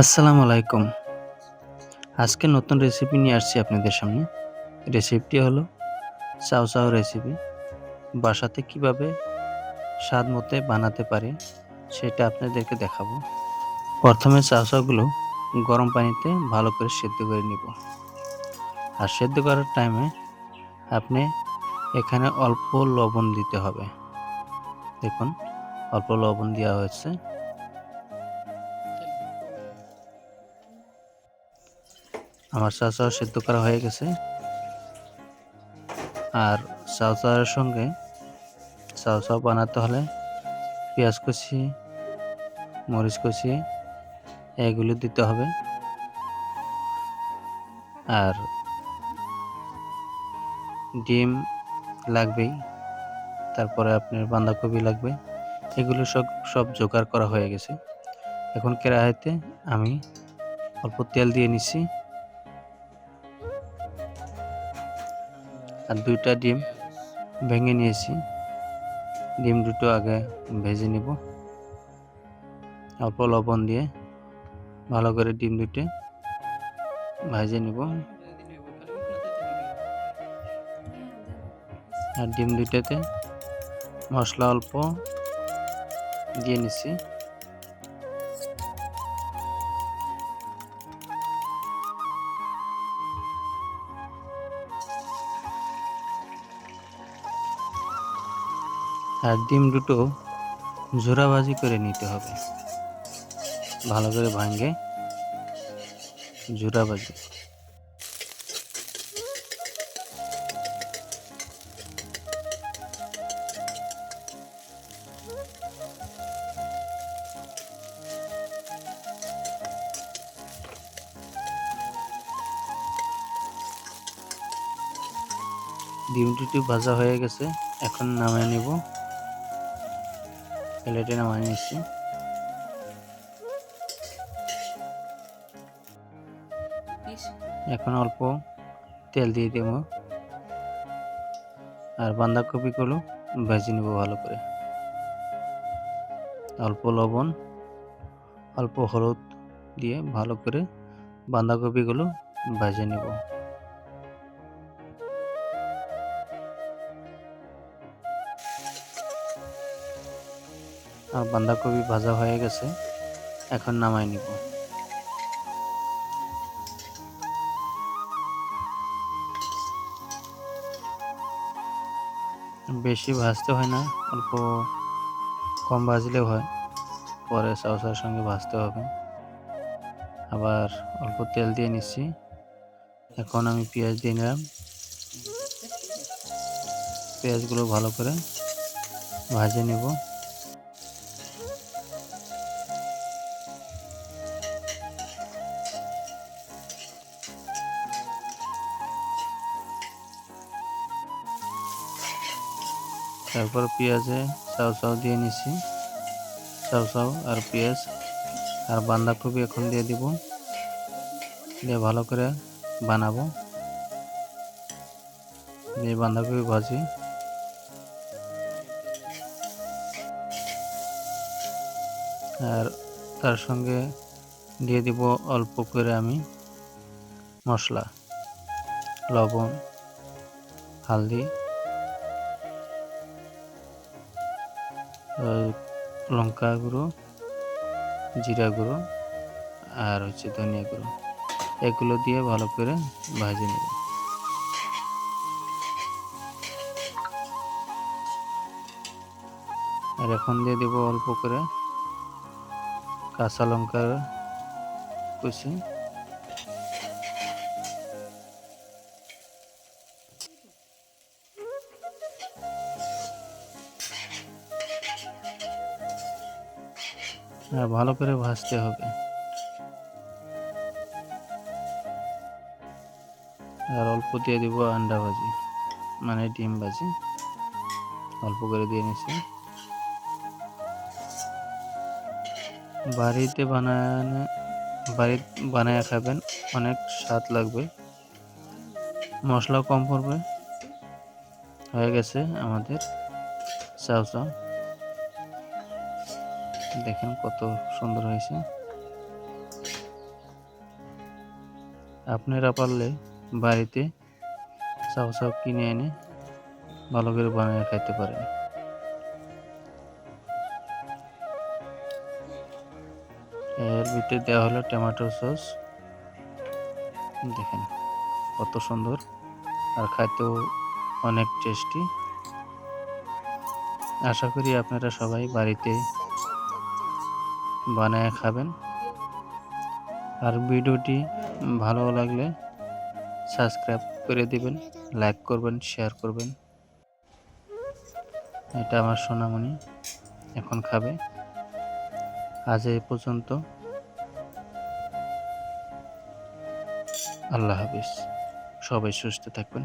আসসালামু আলাইকুম। আজকে নতুন রেসিপি নিয়ে আসছি আপনাদের সামনে। রেসিপিটি হলো চাউ চাউ রেসিপি। বাসাতে কীভাবে স্বাদ মতে বানাতে পারি সেটা আপনাদেরকে দেখাবো। প্রথমে চাউ চাউগুলো গরম পানিতে ভালো করে সেদ্ধ করে নিব। আর সেদ্ধ করার টাইমে আপনি এখানে অল্প লবণ দিতে হবে। দেখুন, অল্প লবণ দেওয়া হয়েছে। আমার চাউ সেদ্ধ করা হয়ে গেছে। আর চাউ চাউয়ের সঙ্গে চাউ চাউ বানাতে হলে পেঁয়াজ কুচি, মরিচ কুচি, এগুলো দিতে হবে। আর ডিম লাগবেই, তারপরে আপনার বাঁধাকপি লাগবে। এগুলো সব সব জোগাড় করা হয়ে গেছে। এখন কেরাহিতে আমি অল্প তেল দিয়ে নিচ্ছি। আর দুইটা ডিম ভেঙে নিয়েছি। ডিম দুটো আগে ভেজে নিব। অল্প লবণ দিয়ে ভালো করে ডিম দুটো ভেজে নিব। আর ডিম দুটোতে মশলা অল্প দিয়ে নিছি। আর ডিম দুটো জোড়াবাজি করে নিতে হবে। ভালো করে ভাঙে জোড়াবাজি। ডিম দুটি ভাজা হয়ে গেছে, এখন নামিয়ে নিব। প্লেটে নামিয়ে নিচ্ছি। এখন অল্প তেল দিয়ে দেব। আর বাঁধাকপিগুলো ভেজে নেব ভালো করে। অল্প লবণ, অল্প হলুদ দিয়ে ভালো করে বাঁধাকপিগুলো ভেজে নেব। বাঁধাকপি ভাজা হয়ে গেছে, এখন নামাই নিব। বেশি ভাজতে হয় না, অল্প কম ভাজলেও হয়, পরে সাউসার সঙ্গে ভাজতে হবে। আবার অল্প তেল দিয়ে নিচ্ছি, এখন আমি পেঁয়াজ দিয়ে নিলাম। পেঁয়াজগুলো ভালো করে ভাজে নেব। তারপর পেঁয়াজে চাউ চাউ দিয়ে নিছি। চাউ চাউ আর পেঁয়াজ আর বাঁধাকপি এখন দিয়ে দিব। দিয়ে ভালো করে বানাবো। দিয়ে বাঁধাকপি ভাজি। আর তার সঙ্গে দিয়ে দিব অল্প করে আমি মশলা, লবণ, হালদি। লঙ্কা গুঁড়ো, জিরা গুঁড়ো আর হচ্ছে ধনিয়া গুঁড়ো। এগুলো দিয়ে ভালো করে ভাজে নেব। আর এখন দিয়ে দেব অল্প করে কাঁচা লঙ্কার কুচি। আর ভালো করে ভাজতে হবে। আর অল্প দিয়ে দিব আন্ডা ভাজি মানে ডিম ভাজি। অল্প করে দিয়ে নিছি। বাড়িতে বানানো বাড়ি বানায় খাবেন, অনেক স্বাদ লাগবে। মশলা কম পড়বে। হয়ে গেছে আমাদের চাউ চাউ দেখেন কত সুন্দর হয়েছে। আপনারা পারলে বাড়িতে চাউ চাউ কিনে এনে ভালো করে বানিয়ে খাইতে পারেন। এর ভিতরে দেওয়া হলো টমেটো সস। দেখেন কত সুন্দর আর খাইতেও অনেক টেস্টি আশা করি আপনারা সবাই বাড়িতে বানায় খাবেন। আর ভিডিওটি ভালো লাগলে সাবস্ক্রাইব করে দিবেন, লাইক করবেন, শেয়ার করবেন। এটা আমার সোনামণি এখন খাবে। আজ এই পর্যন্ত। আল্লাহ হাফিজ। সবাই সুস্থ থাকবেন।